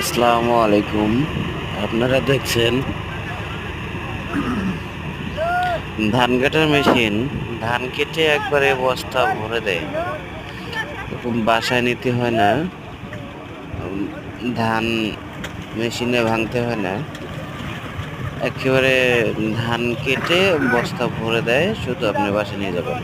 আসসালামু আলাইকুম। আপনারা দেখছেন ধান কাটার মেশিন। ধান কেটে একবারে বস্তা ভরে দেয়। বাসায় নিতে হয় না। ধান মেশিনে ভাঙতে হয় না। একেবারে ধান কেটে বস্তা ভরে দেয়, শুধু আপনি বাসায় নিয়ে যাবেন।